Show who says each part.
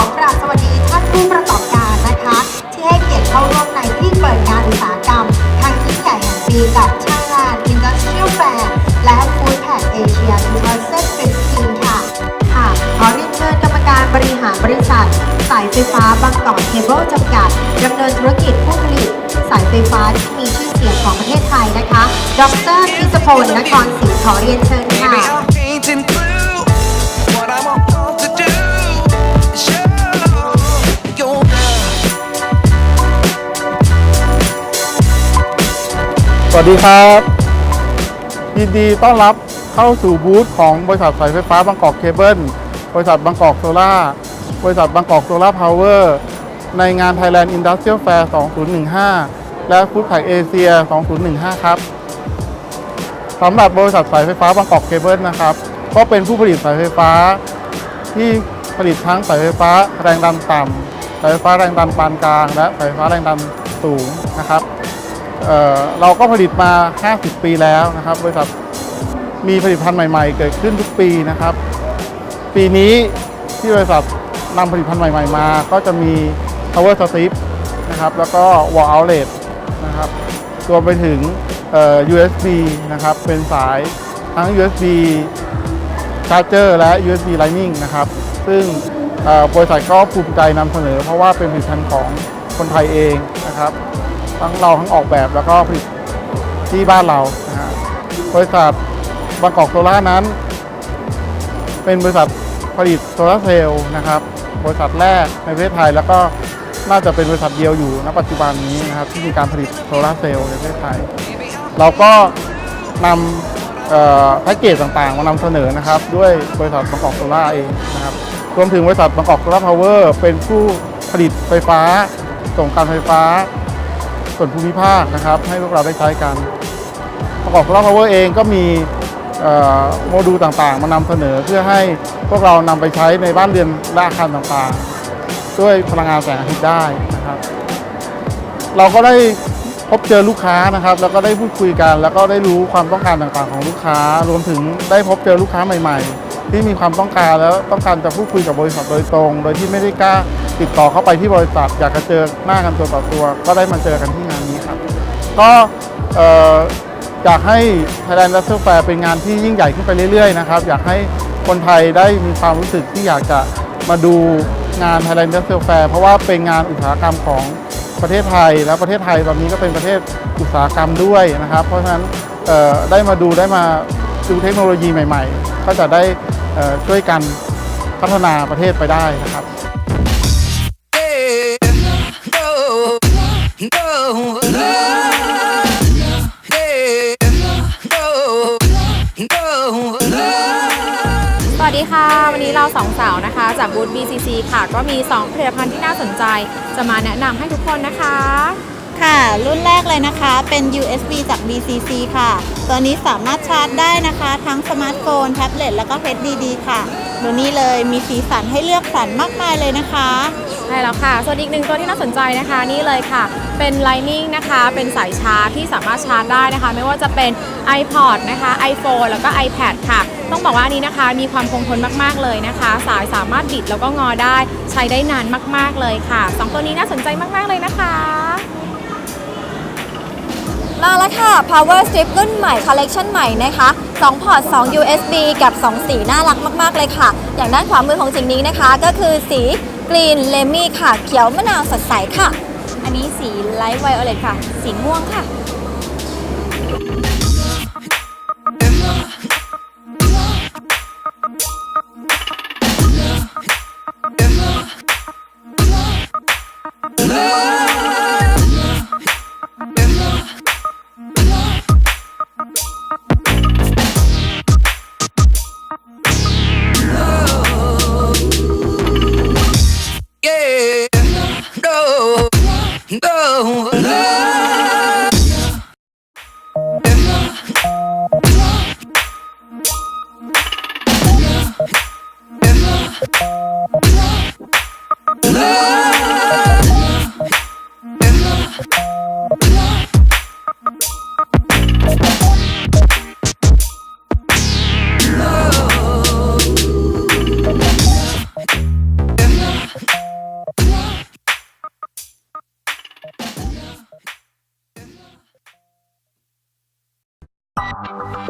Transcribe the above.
Speaker 1: ขอกราบสวัสดีท่านผู้ประกอบการนะคะ ที่ให้เกียรติเข้าร่วมในพิธีเปิดงานอุตสาหกรรมครั้งยิ่งใหญ่แห่งปีกับช่างงาน Industrial Fair และ Food Pack Asia 2015ค่ะ ค่ะ ขอเรียนเชิญกรรมการบริหารบริษัท สายไฟฟ้าบางกอกเคเบิลจำกัดดำเนินธุรกิจผู้ผลิต สายไฟฟ้าที่มีชื่อเสียงของประเทศไทยนะคะ ดรพิศพลนครศรีขอเรียนเชิญค่ะ
Speaker 2: วัสดีครับ ยินดีต้อนรับเข้าสู่บูธของบริษัทสายไฟฟ้าบางกอกเคเบิลบริษัทบางกอกโซล่าบริษัทบางกอกโซล่าพาวเวอร์ในงาน Thailand Industrial Fair 2015 และ Food Pack Asia 2015 ครับสำหรับบริษัทสายไฟฟ้าบางกอกเคเบิลนะครับ ก็เป็นผู้ผลิตสายไฟฟ้า ที่ผลิตทั้งสายไฟฟ้าแรงดันต่ำสายไฟฟ้าแรงดันปานกลาง และสายไฟฟ้าแรงดันสูงนะครับ เเราก็ผลิตมา 50 ปีแล้วนะครับบริษัทมีผลิตภัณฑ์ใหม่ ๆ เกิดขึ้นทุกปีนะครับ ปีนี้ที่บริษัทนำผลิตภัณฑ์ใหม่ ๆ มา ก็จะมี power strip นะครับแล้วก็ wall outlet นะครับรวมไปถึง USB นะครับเป็นสายทั้ง USB Charger และ USB Lightning นะครับ ซึ่งบริษัทก็ภูมิใจนำเสนอ เพราะว่าเป็นผลิตภัณฑ์ของคนไทยเองนะครับ ทั้งเราทั้งออกแบบแล้วก็ผลิตที่บ้านเรานะฮะบริษัทบางกอกโซล่านั้น เป็นบริษัทผลิตโซลาร์เซลล์นะครับ บริษัทแรกในประเทศไทยแล้วก็น่าจะเป็นบริษัทเดียวอยู่ณปัจจุบันนี้นะครับที่มีการผลิตโซลาร์เซลล์ในประเทศไทย เราก็นำแพ็กเกจต่างๆมานำเสนอนะครับ ด้วยบริษัทบางกอกโซล่าเองนะครับรวมถึงบริษัทบางกอกโซล่าพาวเวอร์เป็นผู้ผลิตไฟฟ้าส่งการไฟฟ้า ส่วนภูมิภาคนะครับ ให้พวกเราได้ใช้กัน ประกอบโซลาร์พาวเวอร์เองก็มีโมดูลต่างๆ มานำเสนอเพื่อให้พวกเรานำไปใช้ในบ้านเรือนและอาคารต่างๆ ด้วยพลังงานแสงอาทิตย์ได้นะครับ เราก็ได้พบเจอลูกค้านะครับ แล้วก็ได้พูดคุยกัน แล้วก็ได้รู้ความต้องการต่างๆของลูกค้า รวมถึงได้พบเจอลูกค้าใหม่ ๆ ที่มีความต้องการแล้วต้องการจะพูดคุยกับบริษัทโดยตรง โดยที่ไม่ได้กล้าติดต่อเข้าไปที่บริษัทอยากจะเจอหน้ากันตัวต่อตัว ก็ได้มาเจอกันที่ ก็ออยากให้ Thailand Industrial Fair เป็นงานที่ยิ่งใหญ่ขึ้นไปเรื่อยๆนะครับ อยากให้คนไทยได้มีความรู้สึกที่อยากจะมาดูงาน Thailand Industrial Fair เพราะว่าเป็นงานอุตสาหกรรมของประเทศไทย และประเทศไทยตอนนี้ก็เป็นประเทศอุตสาหกรรมด้วยนะครับ เพราะฉะนั้นได้มาดูได้มาดูเทคโนโลยีใหม่ ๆ ก็จะได้ช่วยกันพัฒนาประเทศไปได้นะครับ
Speaker 3: ค่ะ วันนี้เราสองสาวนะคะ จากบูธ BCC ค่ะ ก็มี 2 ผลิตภัณฑ์ที่น่าสนใจ จะมาแนะนำให้ทุกคนนะคะ
Speaker 4: ค่ะ รุ่นแรกเลยนะคะ เป็น USB จาก BCC ค่ะ ตัวนี้สามารถชาร์จได้นะคะ ทั้งสมาร์ทโฟน แท็บเล็ต แล้วก็ HDD ค่ะ ดูนี่เลยมีสีสันให้เลือกสรรมากมายเลยนะคะ
Speaker 3: ใช่แล้วค่ะ ส่วนอีกหนึ่งตัวที่น่าสนใจนะคะนี่เลยค่ะ เป็น Lightning นะคะ เป็นสายชาร์จที่สามารถชาร์จได้นะคะ ไม่ว่าจะเป็น iPod นะคะ iPhone แล้วก็ iPad ค่ะ ต้องบอกว่าอันนี้นะคะ มีความคงทนมากๆเลยนะคะ สายสามารถบิดแล้วก็งอได้ ใช้ได้นานมากๆเลยค่ะสองตัวนี้น่าสนใจมากๆเลยนะคะ
Speaker 5: มาแล้วค่ะ Power Strip รุ่นใหม่คอลเลกชันใหม่นะคะ2พอร์ต 2 USB กับ 2 สีน่ารักมากๆเลยค่ะ อย่างด้านขวามือของสิ่งนี้นะคะ ก็คือสีกรีนเลมี่ค่ะ เขียวมะนาวสดใสค่ะ อันนี้สีไลท์ไวโอเลตค่ะ สีม่วงค่ะ
Speaker 6: No. no. Thank